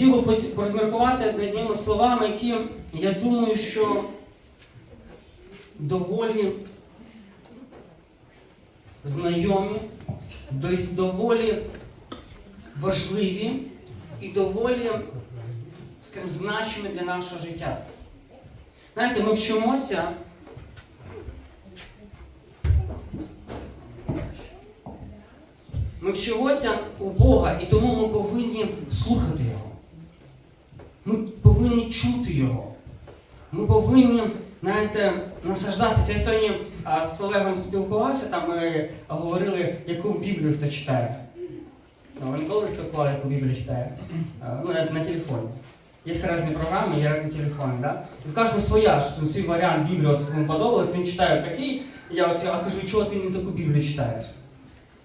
хотів би порозміркувати одними словами, які, я думаю, що доволі знайомі, доволі важливі і доволі, скажімо, значимі для нашого життя. Знаєте, ми вчимося. Ми вчимося у Бога, і тому ми повинні слухати Його. Ми повинні чути Його. Ми повинні, знаєте, насаждатися. Я сьогодні а, з Олегом спілкувався, там ми говорили, яку Біблію хто читає. Ну, ніколи спілкували, яку Біблію читає? А, ну, на, на телефоні. Є різні програми, є різні телефони, да? І в кожного своя, що свій варіант Біблії, от йому подобалось, він читає такий, я от я кажу, чого ти не таку Біблію читаєш?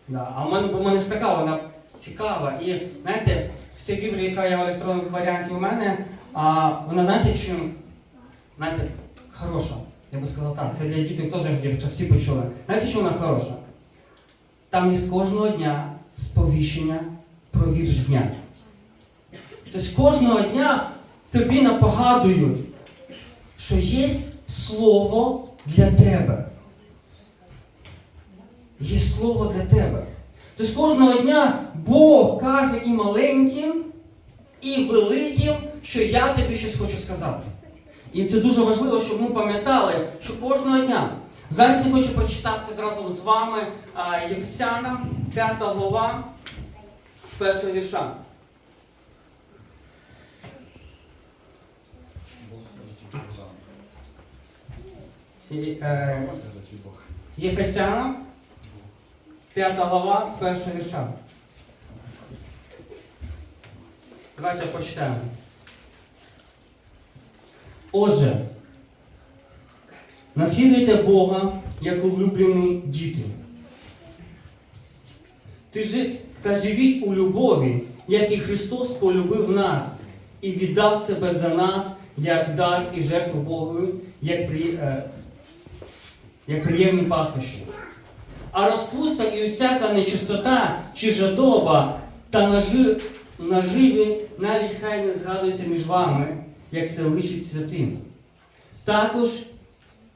Да. А в мене, бо в мене ж така, вона цікава. І знаєте, в цій Біблії, яка є в електронному варіанті у мене, а, вона знаєте чим? Знаєте, хороша. Я би сказав так. Це для дітей теж, якщо всі почули. Знаєте, що вона хороша? Там є з кожного дня сповіщення про вірш дня. Тобто кожного дня тобі напогадують, що є слово для тебе. Є слово для тебе. Тобто кожного дня Бог каже і маленьким, і великим, що я тобі щось хочу сказати. І це дуже важливо, щоб ми пам'ятали, що кожного дня. Зараз я хочу прочитати зразу з вами а, Єфесянам, 5 глава, з першого вірша. Е, Єфесянам, 5 глава, з першого вірша. Давайте почитаємо. Отже, наслідуйте Бога, як улюблені діти. Та живіть у любові, як і Христос полюбив нас і віддав себе за нас, як дар і жертву Богу, як, при, е, як приємні пахощі. А розпуста і усяка нечистота чи жадоба та нажи, наживі навіть хай не згадуються між вами, як це личить святим. Також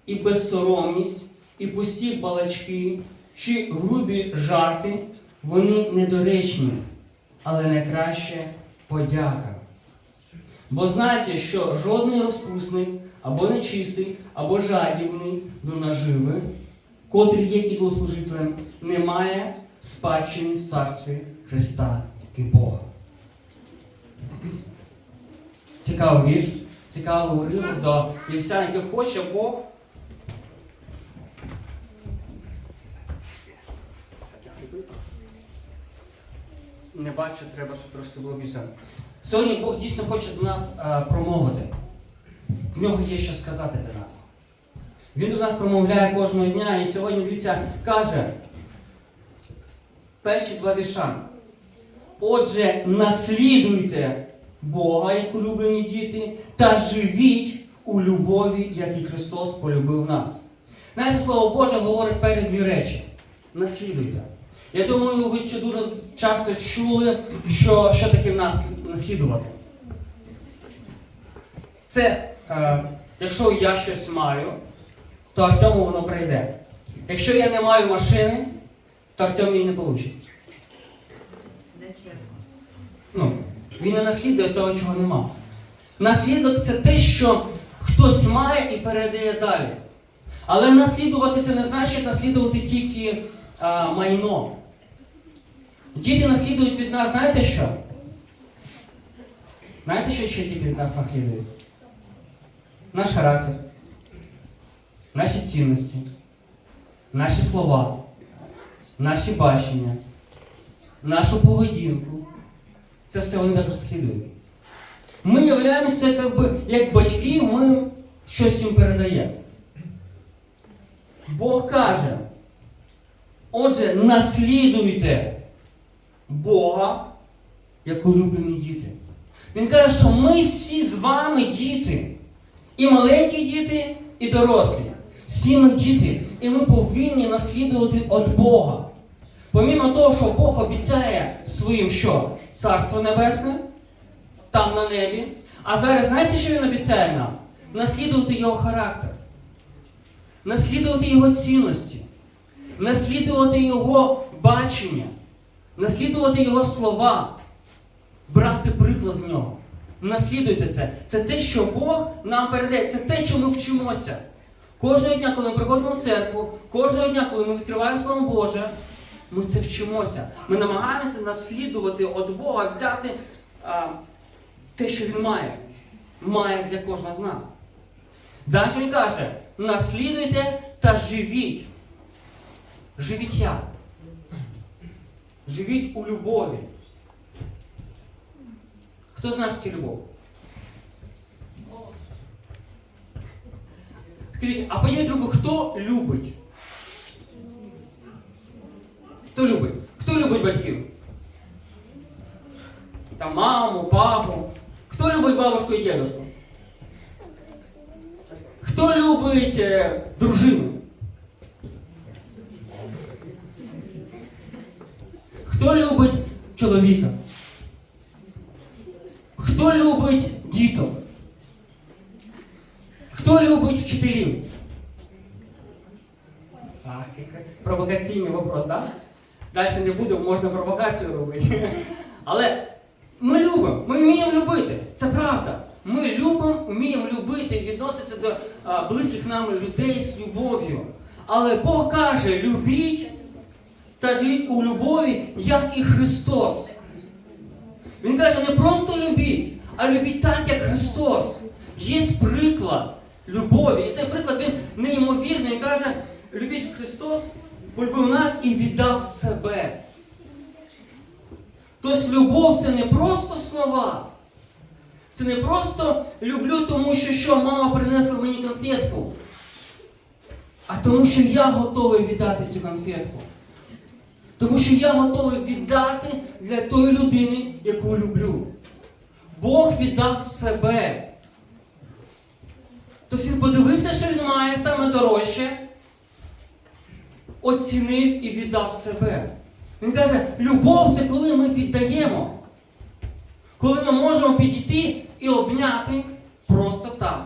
і безсоромність, і пусті балачки, чи грубі жарти, вони недоречні, але найкраще подяка. Бо знайте, що жодний розпусний, або нечистий, або жадібний до наживи, котрий є ідолослужителем, не має спадщини в царстві Христа і Бога. Цікавий вірш, цікавий уривок до Євсян, який хоче Бог. Не бачу, треба, щоб трошки було більше. Сьогодні Бог дійсно хоче до нас е, промовити. В нього є що сказати для нас. Він до нас промовляє кожного дня і сьогодні дивіться, каже перші два вірша. Отже, наслідуйте Бога, як улюблені діти, та живіть у любові, як і Христос полюбив нас. Знаєте, Слово Боже говорить перед дві речі. Наслідуйте. Я думаю, ви ще дуже часто чули, що, що таке нас, наслідувати. Це, е, якщо я щось маю, то Артему воно прийде. Якщо я не маю машини, то Артем її не получить. Нечесно. Ну, він не наслідує того, чого нема. Наслідок це те, що хтось має і передає далі. Але наслідувати це не значить наслідувати тільки а, майно. Діти наслідують від нас, знаєте що? Знаєте, що ще діти від нас наслідують? Наш характер, наші цінності, наші слова, наші бачення, нашу поведінку. Це все вони також наслідують. Ми являємося як, би, як батьки, ми щось їм передаємо. Бог каже, отже, наслідуйте Бога, як улюблені діти. Він каже, що ми всі з вами діти. І маленькі діти, і дорослі. Всі ми діти. І ми повинні наслідувати від Бога. Помімо того, що Бог обіцяє своїм що? Царство Небесне, там на небі. А зараз знаєте, що він обіцяє нам? Наслідувати його характер, наслідувати його цінності, наслідувати його бачення, наслідувати його слова, брати приклад з нього. Наслідуйте це. Це те, що Бог нам передає, це те, що ми вчимося. Кожного дня, коли ми приходимо в церкву, кожного дня, коли ми відкриваємо Слово Боже, ми це вчимося. Ми намагаємося наслідувати від Бога, взяти а, те, що Він має. Має для кожного з нас. Далі він каже: наслідуйте та живіть. Живіть як? Живіть у любові. Хто знає, що таке любов? Скажіть, а підніміть руку, хто любить? Хто любить? Хто любить батьків? Та маму, папу. Хто любить бабушку і дедушку? Хто любить е, дружину? Хто любить чоловіка? Хто любить діток? Хто любить вчителів? Провокаційний вопрос, так? Да? Далі не буду, можна провокацію робити. Але ми любимо, ми вміємо любити. Це правда. Ми любимо, вміємо любити, і відноситися до а, близьких нам людей з любов'ю. Але Бог каже, любіть та живіть у любові, як і Христос. Він каже, не просто любіть, а любіть так, як Христос. Є приклад любові. І цей приклад він неймовірний. Він каже, любіть Христос, полюбив нас і віддав себе. Тобто любов це не просто слова. Це не просто люблю, тому що що мама принесла мені конфетку. А тому, що я готовий віддати цю конфетку. Тому що я готовий віддати для тої людини, яку люблю. Бог віддав себе. Тобто він подивився, що він має саме дорожче, оцінив і віддав себе. Він каже, любов це коли ми віддаємо. Коли ми можемо підійти і обняти просто так.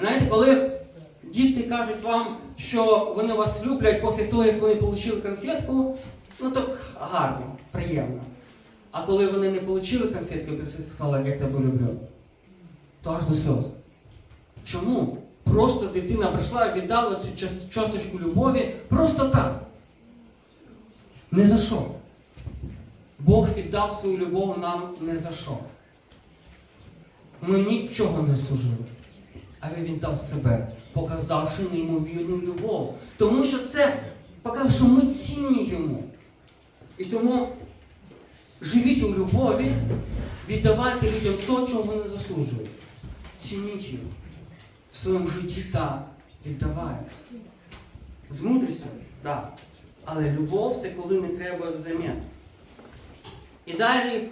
Знаєте, коли діти кажуть вам, що вони вас люблять після того, як вони отримали конфетку, ну так гарно, приємно. А коли вони не отримали конфетку, і прийшли сказали, я тебе люблю, то аж до сльоз. Чому? Просто дитина прийшла і віддала цю часточку любові просто так. Не за що. Бог віддав свою любов нам не за що. Ми нічого не служили. Але він дав себе, показавши неймовірну любов. Тому що це показує, що ми цінні йому. І тому живіть у любові, віддавайте людям те, чого вони заслужують. Цініть його в своєму житті так, віддавай. З мудрістю, так. Але любов це коли не треба взамін. І далі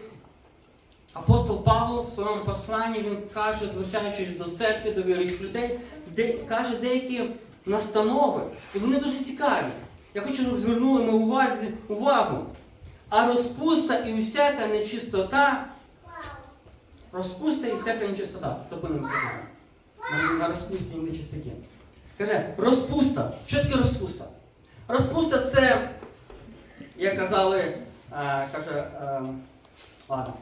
апостол Павло в своєму посланні він каже, звертаючись до церкви, до віруючих людей, де, каже деякі настанови. І вони дуже цікаві. Я хочу, щоб звернули ми увазі, увагу. А розпуста і усяка нечистота, розпуста і всяка нечистота. Зупинимося на, на розпусті і нечистоті. Каже, розпуста. Що таке розпуста? Розпуста це, як казали, е, каже, е, ладно.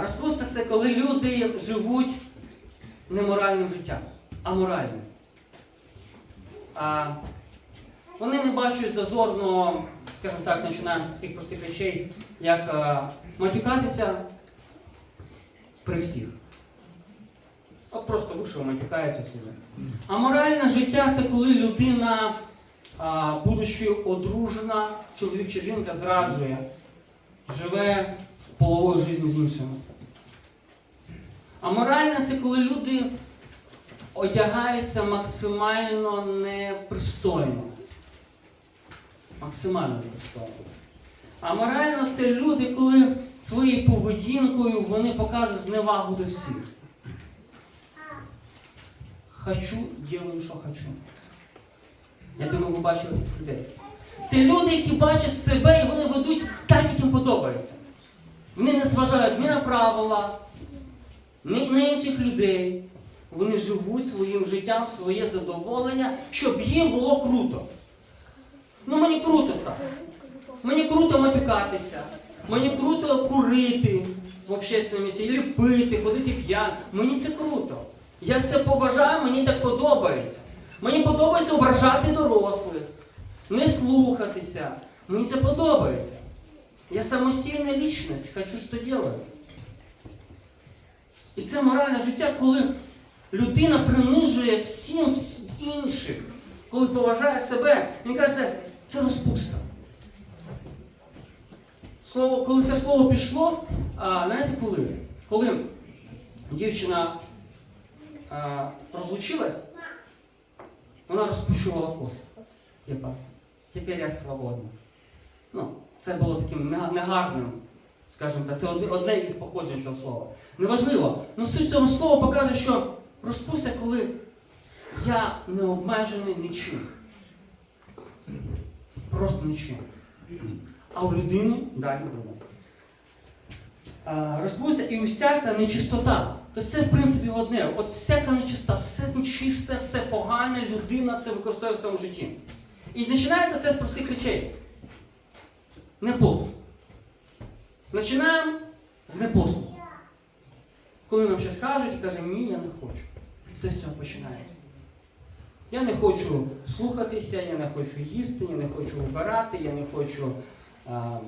Розпуста це коли люди живуть неморальним життям, а моральним. А, вони не бачать зазорно, скажімо так, починаємо з таких простих речей, як е, матюкатися при всіх. От просто вийшов, матюкається собі. А моральне життя це коли людина, будучи одружена, чоловік чи жінка зраджує, живе половою життю з іншими. А моральне це коли люди одягаються максимально непристойно. Максимально непристойно. А морально це люди, коли своєю поведінкою вони показують зневагу до всіх. Хочу, делаю, що хочу. Я думаю, ви бачили таких людей. Це люди, які бачать себе і вони ведуть так, як їм подобається. Вони не зважають ні на правила, ні на інших людей. Вони живуть своїм життям, своє задоволення, щоб їм було круто. Ну мені круто так. Мені круто матюкатися, мені круто курити в общественному місці, ліпити, ходити п'ян. Мені це круто. Я це поважаю, мені так подобається. Мені подобається ображати дорослих, не слухатися. Мені це подобається. Я самостійна лічність, хочу, що делаю. І це моральне життя, коли людина принижує всім інших, коли поважає себе, він каже, це розпуста. Слово, коли це слово пішло, а, знаєте коли? Коли дівчина а, розлучилась, вона розпущувала коси. Типа, тепер я свободна. Ну, це було таким негарним, скажімо так, це одне із походжень цього слова. Неважливо. Ну суть цього слова показує, що розпуста, коли я не обмежений нічим. Просто нічим. А у людини далі буде. А, Розпуста і усяка нечистота. Тобто це, в принципі, одне. От всяка нечистота, все нечисте, все погане, людина це використовує в своєму житті. І починається це з простих речей. Непослух. Починаємо з непослуху. Коли нам щось кажуть, і каже, ні, я не хочу. Все все починається. Я не хочу слухатися, я не хочу їсти, я не хочу вибирати, я не хочу а,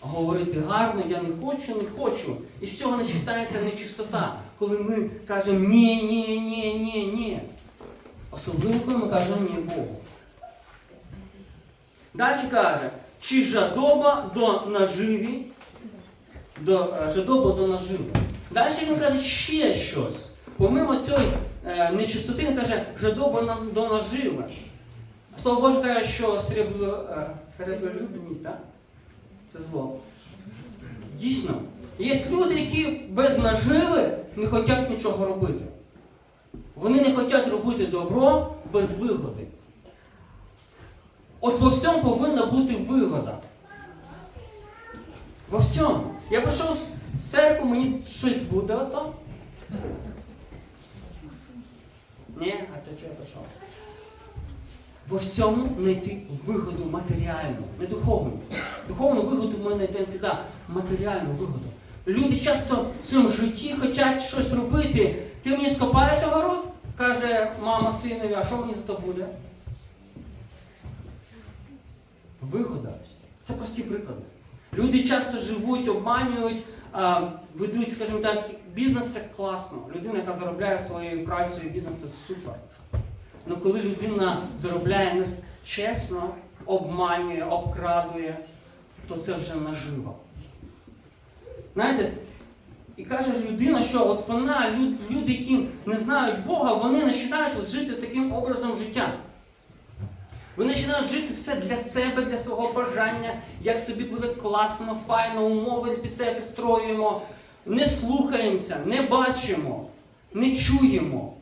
говорити гарно, я не хочу, не хочу. І з цього починається нечистота, коли ми кажемо ні, ні, ні, ні, ні. Особливо, коли ми кажемо ні Богу. Далі каже, чи жадоба до наживі, до, е, жадоба до наживи. Далі він каже ще щось. Помимо цієї е, нечистоти, він каже, жадоба до наживи. Слово Боже каже, що срібло, е, так? це зло. Дійсно, є люди, які без наживи не хочуть нічого робити. Вони не хочуть робити добро без вигоди. От во всьому повинна бути вигода. Во всьому. Я прийшов в церкву, мені щось буде ото. Ні, а то чого я прийшов? Во всьому знайти вигоду матеріальну, не духовну. Духовну вигоду ми знайдемо завжди, матеріальну вигоду. Люди часто в своєму житті хочуть щось робити. Ти мені скопаєш огород? каже мама синові, а що мені за то буде? Вигода. Це прості приклади. Люди часто живуть, обманюють, ведуть, скажімо так, бізнес це класно. Людина, яка заробляє своєю працею бізнес, це супер. Але коли людина заробляє нечесно, обманює, обкрадує, то це вже нажива. Знаєте, і каже людина, що от вона, люд- люди, які не знають Бога, вони починають жити таким образом життя. Вони починають жити все для себе, для свого бажання, як собі буде класно, файно, умови під себе підстроюємо, не слухаємося, не бачимо, не чуємо,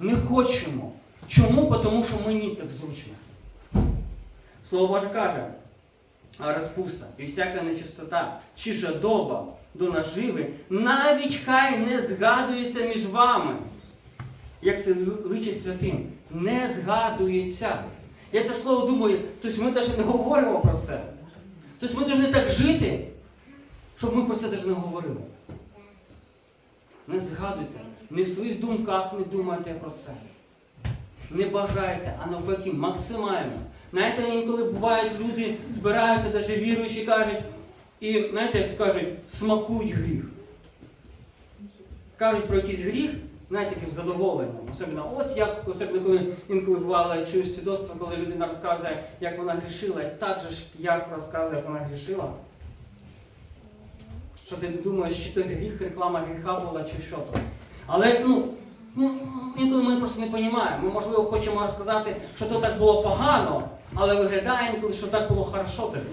не хочемо. Чому? Тому що мені так зручно. Слово Боже каже, розпуста і всяка нечистота, чи жадоба до наживи, навіть хай не згадується між вами. Як це личить святим, не згадується. Я це слово думаю, тобто ми навіть не говоримо про це. Тобто ми повинні так жити, щоб ми про це навіть не говорили. Не згадуйте, не в своїх думках не думайте про це. Не бажайте, а навпаки, максимально. Знаєте, інколи бувають люди, збираються, навіть віруючі кажуть, і знаєте, як то кажуть, смакують гріх. Кажуть про якийсь гріх, знаєте, таким задоволенням. Особливо, от як, особливо, коли інколи бувало, чуєш свідоцтво, коли людина розказує, як вона грішила, і так же ж як розказує, як вона грішила. Що ти думаєш, чи той гріх, реклама гріха була, чи що то. Але ну, ну, інколи ми просто не розуміємо. Ми, можливо, хочемо розказати, що то так було погано, але виглядає інколи, що так було хорошо тобі.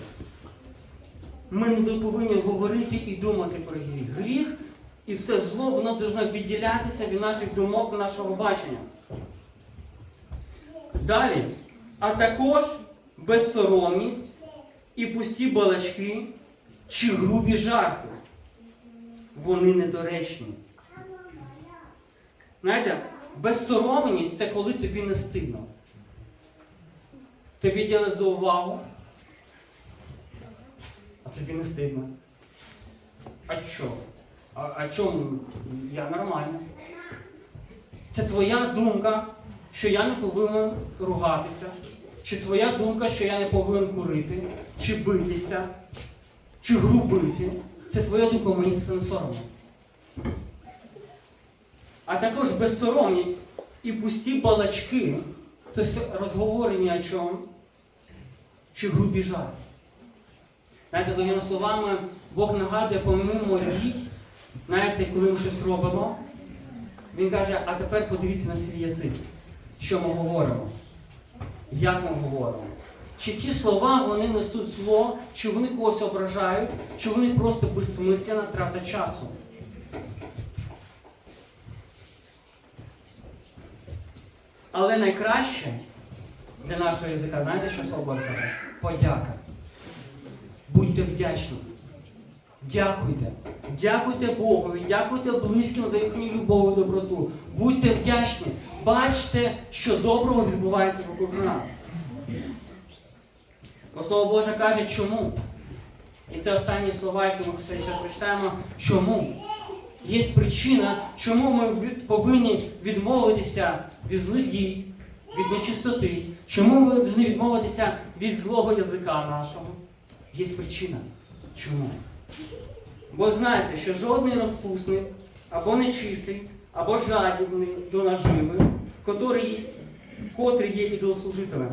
Ми не повинні говорити і думати про гріх. Гріх і все зло, воно повинно відділятися від наших думок, нашого бачення. Далі. А також безсоромність і пусті балачки чи грубі жарти. вони недоречні. Знаєте, безсоромність це коли тобі не стидно. Тобі діли за увагу, а тобі не стидно. А що? А, а чому? Я нормально. Це твоя думка, що я не повинен ругатися, чи твоя думка, що я не повинен курити, чи битися, чи грубити. Це твоя думка, мені це не соромно. А також безсоромність і пусті балачки, тобто розговорення о чому, чи грубі жарти. Знаєте, другими словами, Бог нагадує, помимо дій, знаєте, коли ми щось робимо, Він каже, а тепер подивіться на свій язик, що ми говоримо, як ми говоримо. Чи ті слова вони несуть зло, чи вони когось ображають, чи вони просто безсмисленна трата часу. Але найкраще для нашого язика, знаєте, що слово каже? Подяка. Будьте вдячні. Дякуйте. Дякуйте Богові, дякуйте близьким за їхню любов і доброту. Будьте вдячні. Бачте, що доброго відбувається вокруг нас. Бо Слово Боже каже, чому? І це останні слова, які ми все ще прочитаємо. Чому? Є причина, чому ми повинні відмовитися від злих дій, від нечистоти. Чому ми повинні відмовитися від злого язика нашого? Є причина. Чому? Бо знайте, що жодний розпусник, або нечистий, або жадібний до наживи, котрий, котрий є ідолослужителем,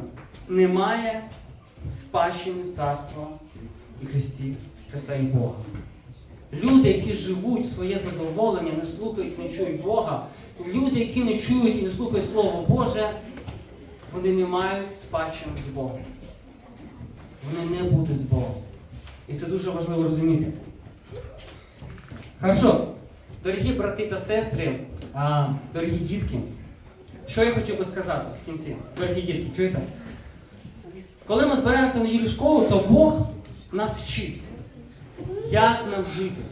не має спадщини царства і Христі, Христа і Бога. Люди, які живуть своє задоволення, не слухають, не чують Бога, люди, які не чують і не слухають Слово Боже, вони не мають спадщини з Богом. Вони не будуть з Богом. І це дуже важливо розуміти. Хорошо, дорогі брати та сестри, дорогі дітки, що я хотів би сказати в кінці? Дорогі дітки, чуєте? Коли ми збираємося на неділю школу, то Бог нас вчить, як нам жити.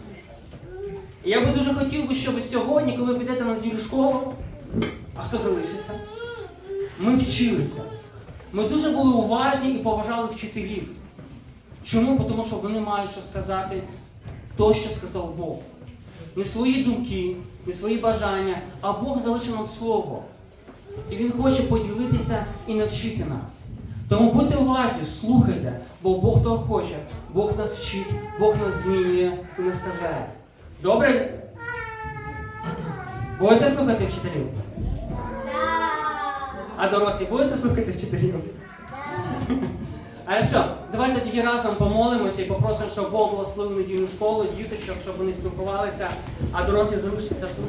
І я би дуже хотів би, щоб сьогодні, коли ви підете на неділю школу, а хто залишиться, ми вчилися. Ми дуже були уважні і поважали вчителів. Чому? Тому що вони мають що сказати то, що сказав Бог. Не свої думки, не свої бажання, а Бог залишив нам слово. І Він хоче поділитися і навчити нас. Тому будьте уважні, слухайте, бо Бог того хоче. Бог нас вчить, Бог нас змінює і наставляє. Добре? Будете слухати вчителів? А дорослі будете слухати вчителів? А що, давайте тоді разом помолимося і попросимо, щоб Бог благословив недільну школу, діточок, щоб вони спілкувалися, а дорослі залишаться тут.